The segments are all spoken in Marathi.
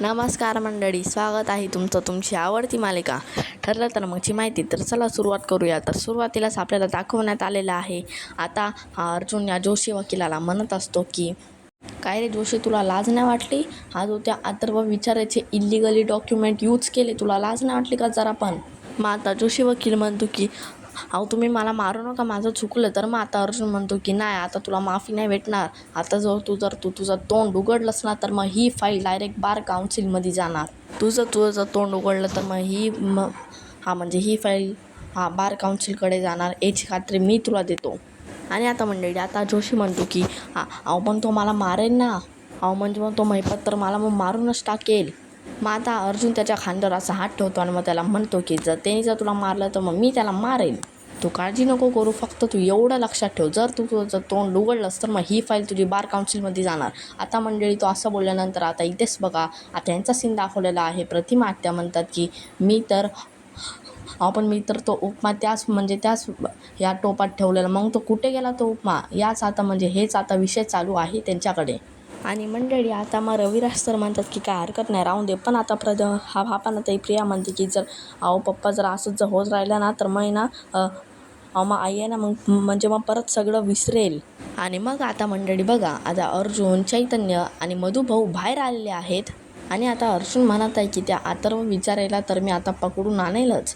नमस्कार मंडळी स्वागत आहे तुमचं तुमची आवडती मालिका. ठरलं तर मगची माहिती तर चला सुरुवात करूया. तर सुरुवातीलाच आपल्याला दाखवण्यात आलेलं आहे. आता हा अर्जुन या जोशी वकिलाला म्हणत असतो की काय रे जोशी तुला लाज नाही वाटली? हा जो त्या अथर्व विचारायचे इलिगली डॉक्युमेंट यूज केले तुला लाज नाही वाटली का जरा पण? मग आता जोशी वकील म्हणतो की अहो तुम्ही मला मारू नका माझं चुकलं. तर मग आता अर्जुन म्हणतो की नाही आता तुला माफी नाही भेटणार. आता जर तू जर तू तुझं तोंड उघडलंस ना तर मग ही फाईल डायरेक्ट बार काउन्सिलमध्ये जाणार. तुझं तुझं जर तोंड उघडलं तर मग ही मग हा म्हणजे ही फाईल हा बार काउन्सिलकडे जाणार. याची खात्री मी तुला देतो. आणि आता मंडळी आता जोशी म्हणतो की हा अहो पण तो मला मारेल ना. अहो म्हणजे मग तो महिपत तर मला मग मारूनच टाकेल. मग आता अर्जुन त्याच्या खांद्यावर असा हात ठेवतो आणि मग त्याला म्हणतो की जर त्याने जर तुला मारलं तर मग मी त्याला मारेन. तू काळजी नको करू फक्त तू एवढं लक्षात ठेव. जर तू तुझं तोंड उघडलंस तर मग ही फाईल तुझी बार काउन्सिलमध्ये जाणार. आता मंडळी तो असं बोलल्यानंतर आता इथेच बघा आता यांचा सीन दाखवलेला आहे. प्रतिमा आत्या म्हणतात की मी तर आपण मी तर तो उपमा त्याच म्हणजे त्याच या टोपात ठेवलेला. मग तो कुठे गेला तो उपमा? याच आता म्हणजे हेच आता विषय चालू आहे त्यांच्याकडे. आणि मंडळी आता मग रविराज तर म्हणतात की काय हरकत नाही राहून दे. पण आता प्रद हा हा पण आता प्रिया म्हणते की जर अहो पप्पा जर असंच जर होत राहिलं ना तर मग ना मग आई आहे ना मग म्हणजे मग परत सगळं विसरेल. आणि मग आता मंडळी बघा आता अर्जुन चैतन्य आणि मधुभाऊ बाहेर आलेले आहेत. आणि आता अर्जुन म्हणत आहे की त्या अथर्व विचारायला तर मी आता पकडून आणेलच.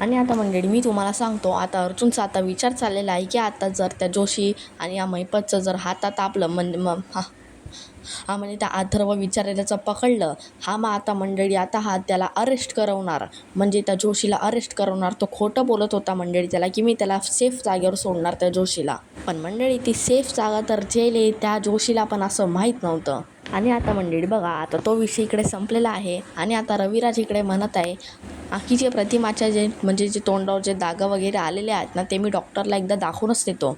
आणि आता मंडळी मी तुम्हाला सांगतो आता अर्जुनचा आता विचार चाललेला आहे की आता जर त्या जोशी आणि या मैपतचं जर हातात आपलं म्हणजे मग हा हा म्हणजे त्या अथर्व विचारायलाचं पकडलं. हा मग आता मंडळी आता हा त्याला अरेस्ट करवणार. म्हणजे त्या जोशीला अरेस्ट करवणार. तो खोटं बोलत होता मंडळी त्याला की मी त्याला सेफ जागेवर सोडणार त्या जोशीला. पण मंडळी ती सेफ जागा तर जेल आहे त्या जोशीला पण असं माहीत नव्हतं. आणि आता मंडळी बघा आता तो विषय इकडे संपलेला आहे. आणि आता रविराज इकडे म्हणत आहे आ, की जे प्रतिमाच्या जे म्हणजे जे तोंडावर जे दागं वगैरे आलेले आहेत ना ते मी डॉक्टरला एकदा दाखवूनच देतो.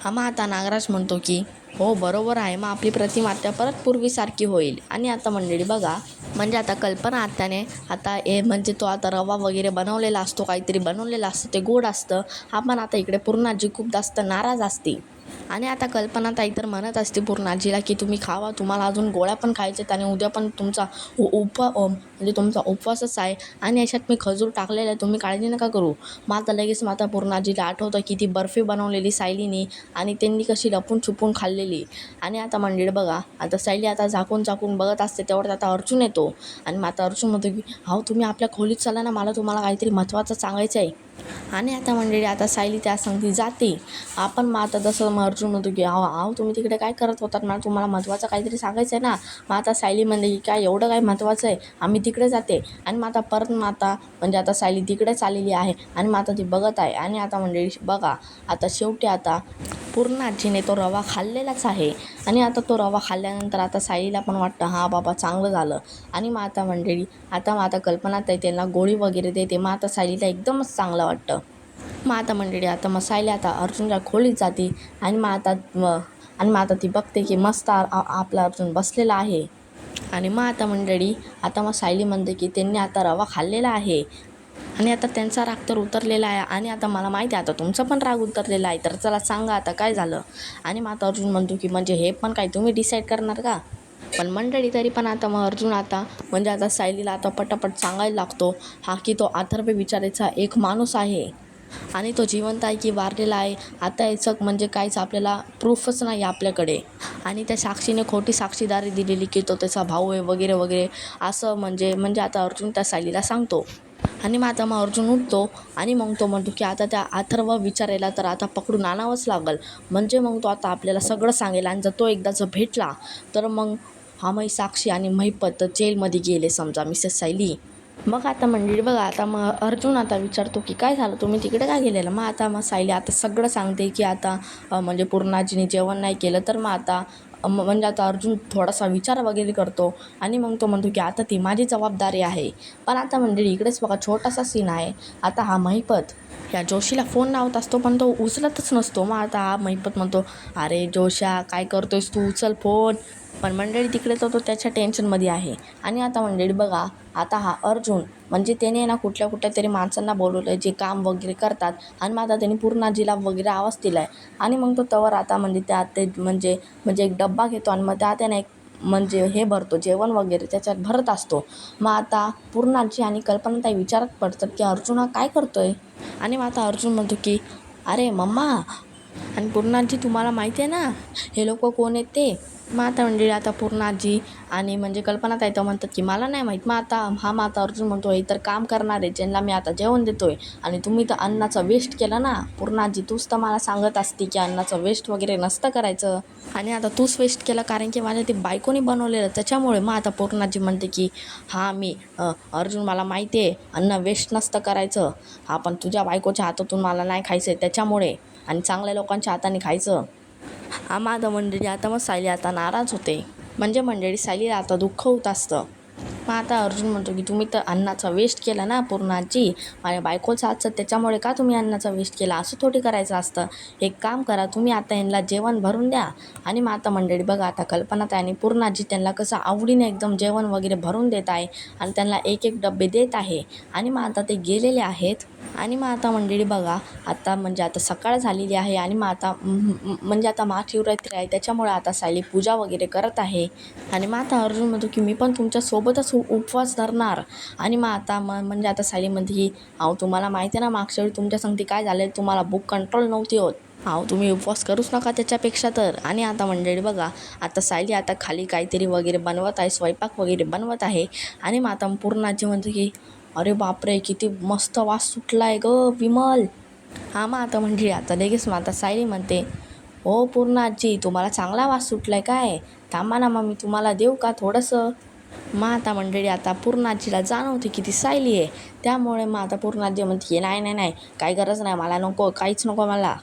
हा मग आता नागराज म्हणतो की हो बरोबर आहे. मग आपली प्रतिमा आता परत पूर्वीसारखी होईल. आणि आता मंडळी बघा म्हणजे आता कल्पना आत्याने आता ए म्हणजे तो आता रवा वगैरे बनवलेला असतो काहीतरी बनवलेलं असतं ते गोड असतं. हा पण आता इकडे पूर्णाजी खूप जास्त नाराज असते आणि आता कल्पना ताई तर म्हणत असते पूर्णाजीला की तुम्ही खावा तुम्हाला अजून गोळ्या पण खायच्यात आणि उद्या पण तुमचा उपवा म्हणजे तुमचा उपवासच आहे आणि याच्यात मी खजूर टाकलेला आहे तुम्ही काळजी नका करू. माता लगेच माता पूर्णाजीला आठवतं की ती बर्फी बनवलेली सायलीने आणि त्यांनी कशी लपून छुपून खाल्लेली. आणि आता मंडळी बघा आता सायली आता झाकून झाकून बघत असते तेवढ्यात आता अर्जुन येतो. आणि माता अर्जुन म्हणतो की अहो तुम्ही आपल्या खोलीत चला ना मला तुम्हाला काहीतरी महत्त्वाचं सांगायचं आहे. आणि आता मंडळी आता सायली त्या सांगती जाते. आपण मग आता जसं मग अर्जुन होतो की अहो अहो तुम्ही तिकडे काय करत होतात मला तुम्हाला महत्त्वाचं काहीतरी सांगायचं आहे ना? मग आता सायली म्हणते की काय एवढं काय महत्त्वाचं आहे? आम्ही तिकडे जाते. आणि मग आता परत मग आता म्हणजे आता सायली तिकडेच आलेली आहे. आणि मग आता ती बघत आहे. आणि आता मंडळी बघा आता शेवटी आता पूर्ण आजीने तो रवा खाल्लेलाच आहे. आणि आता तो रवा खाल्ल्यानंतर आता साईला पण वाटतं हां बाबा चांगलं झालं. आणि मग आता मंडळी आता मग आता कल्पना ताई त्यांना गोळी वगैरे देते. मग आता सायलीला एकदमच चांगलं वाटतं. मग आता मंडळी आता मग सायली आता अर्जुनच्या खोलीत जाते आणि मग आता म- आणि मग आता ती बघते की मस्त आपला अर्जुन बसलेला आहे. आणि मग आता मंडळी आता मग सायली म्हणते की त्यांनी आता रवा खाल्लेला आहे. आणि आता त्यांचा राग तर उतरलेला आहे. आणि आता मला माहिती आहे आता तुमचा पण राग उतरलेला आहे. तर चला सांगा आता काय झालं. आणि मग आता अर्जुन म्हणतो की म्हणजे हे पण काय तुम्ही डिसाईड करणार का? पण मंडळी तरी पण आता मग अर्जुन आता म्हणजे आता सायलीला आता पटापट सांगायला लागतो हा की तो अथर्व विचारायचा एक माणूस आहे. आणि तो जिवंत आहे की वारलेला आहे आता याचं म्हणजे काहीच आपल्याला प्रूफच नाही आपल्याकडे. आणि त्या साक्षीने खोटी साक्षीदारी दिलेली की तो त्याचा भाऊ आहे वगैरे वगैरे असं म्हणजे म्हणजे आता अर्जुन त्या सायलीला सांगतो. आणि मग आता मग अर्जुन उठतो आणि मग तो म्हणतो की आता त्या अथर्व विचारायला तर आता पकडून आणावंच लागल. म्हणजे मग तो आता आपल्याला सगळं सांगेल आणि जर तो एकदा जर भेटला तर मग हा मै साक्षी आणि महिपत जेलमध्ये गेले समजा मिसेस सायली. मग आता मंडळी बघा आता मग अर्जुन आता विचारतो की काय झालं? तुम्ही तिकडे काय गेलेलं? मग आता मग सायली आता सगळं सांगते की आता म्हणजे पूर्णाजीने जेवण नाही केलं तर मग आता म्हणजे आता अर्जुन थोडासा विचार वगैरे करतो आणि मग तो म्हणतो की आता ती माझी जबाबदारी आहे. पण आता मंडळी इकडेच बघा छोटासा सीन आहे. आता हा महिपत या जोशीला फोन लावत असतो पण तो उचलतच नसतो. मग आता हा महिपत म्हणतो अरे जोशा काय करतोयस तू? उचल फोन पण मंडळी तिकडे तर तो त्याच्या टेन्शनमध्ये आहे. आणि आता मंडळी बघा आता हा अर्जुन म्हणजे त्याने ना कुठल्या कुठल्या तरी माणसांना बोलवलं आहे जे काम वगैरे करतात आणि मग आता त्यांनी पूर्ण जिला वगैरे आवाज दिला आहे आणि मग तो तवर आता म्हणजे त्या ते म्हणजे म्हणजे एक डब्बा घेतो आणि मग त्या त्याने एक म्हणजे हे भरतो जेवण वगैरे त्याच्यात भरत असतो. मग आता पूर्णाजी आणि कल्पनाताई विचारात पडतात की अर्जुन हा काय आहे आणि मग आता अर्जुन म्हणतो की अरे मम्मा आणि पूर्णाजी तुम्हाला माहिती आहे ना हे लोक कोण आहेत ते? मग आता म्हणजे आता पूर्णाजी आणि म्हणजे कल्पनाताई तर म्हणतात की मला नाही माहीत मग आता हा मग आता अर्जुन म्हणतो हे तर काम करणार आहे ज्यांना मी आता जेवण देतोय. आणि तुम्ही तर अन्नाचा वेस्ट केलं ना पूर्णाजी तूच तर मला सांगत असते की अन्नाचं वेस्ट वगैरे नसतं करायचं. आणि आता तूच वेस्ट केलं कारण की माझ्या ते बायकोनी बनवलेलं त्याच्यामुळे मग आता पूर्णाजी म्हणते की हां मी अर्जुन मला माहिती आहे अन्न वेस्ट नसतं करायचं. हा पण तुझ्या बायकोच्या हातातून मला नाही खायचं आहे त्याच्यामुळे. आणि चांगल्या लोकांच्या हाताने खायचं. माझं मंडळी आता मग सायली आता नाराज होते. म्हणजे मंडळी सायलीला आता दुःख होत असतं. मग आता अर्जुन म्हणतो की तुम्ही तर अन्नाचा वेस्ट केला ना पूर्णाची माझ्या बायकोचा असतं त्याच्यामुळे का तुम्ही अन्नाचा वेस्ट केला? असं थोडी करायचं असतं. एक काम करा तुम्ही आता यांना जेवण भरून द्या. आणि मग आता मंडळी बघा आता कल्पना आणि पूर्णाजी त्यांना कसं आवडीने एकदम जेवण वगैरे भरून देत आहे. आणि त्यांना एक एक डबे देत आहे. आणि मग आता ते गेलेले आहेत. आणि मग आता मंडळी बघा आता म्हणजे आता सकाळ झालेली आहे आणि मग आता म्हणजे आता महाशिवरात्री आहे त्याच्यामुळे आता सायली पूजा वगैरे करत आहे. आणि मग आता अर्जुन म्हणतो की मी पण तुमच्यासोबतच उपवास धरणार. आणि मग आता म म्हणजे आता सायली म्हणते की अहो तुम्हाला माहिती आहे ना मागच्या वेळी तुमच्या संगती काय झालं? तुम्हाला बुक कंट्रोल नव्हती होत. अहो तुम्ही उपवास करूच नका त्याच्यापेक्षा तर. आणि आता मंडळी बघा आता सायली आता खाली काहीतरी वगैरे बनवत आहे स्वयंपाक वगैरे बनवत आहे. आणि मग आता म्हणतो की अरे बापरे किती मस्त वास सुटला आहे ग विमल. हा मग आता म्हणजे आता लगेच मग आता सायली म्हणते हो पूर्णाजी तुम्हाला चांगला वास सुटला आहे काय? थांबा ना मग मी तुम्हाला देऊ का थोडंसं? मग आता मंडळी आता पूर्णाजीला जाणवते की ती सायली आहे. त्यामुळे मग आता पूर्णाजी म्हणते की नाही नाही नाही काही गरज नाही मला नको काहीच नको मला.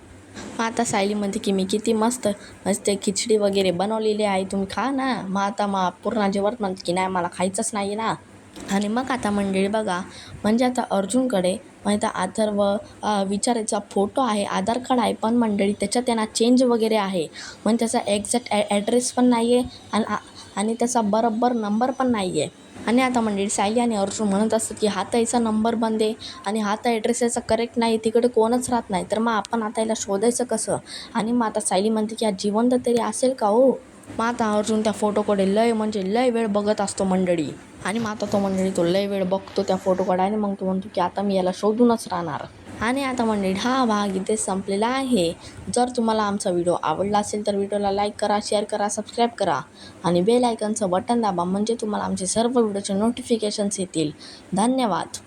मग आता सायली म्हणते की मी किती मस्त मस्त खिचडी वगैरे बनवलेली आहे तुम्ही खा ना. मग आता मग पूर्णाजीवर म्हणते की नाही मला खायचंच नाही ना. आणि मग आता मंडळी बघा म्हणजे आता अर्जुनकडे म्हणजे आता अथर्व व विचारायचा फोटो आहे आधार कार्ड आहे पण मंडळी त्याच्यात त्यांना चेंज वगैरे आहे. म्हणजे पण त्याचा एक्झॅक्ट ॲ ॲड्रेस पण नाही आहे आणि आणि त्याचा बरोबर नंबर पण नाही आहे आणि आता मंडळी सायली आणि अर्जुन म्हणत असतात की हा त्याचा नंबर बंद आहे आणि हा तर ॲड्रेस याचा करेक्ट नाही तिकडे कोणच राहत नाही. तर मग आपण आता याला शोधायचं कसं? आणि मग आता सायली म्हणते की हा जिवंत तरी असेल का हो? मग आता अर्जुन त्या फोटोकडे लय म्हणजे लय वेळ बघत असतो मंडळी. आणि मग आता तो मंडळी तो लय वेळ बघतो त्या फोटोकडे आणि मग तो म्हणतो की आता मी याला शोधूनच राहणार. आणि आता मंडळी हा भाग इथे संपलेला आहे. जर तुम्हाला आमचा व्हिडिओ आवडला असेल तर व्हिडिओला लाईक करा शेअर करा सबस्क्राईब करा. आणि बेल आयकनचं बटन दाबा म्हणजे तुम्हाला आमचे सर्व व्हिडिओचे नोटिफिकेशन्स येतील. धन्यवाद.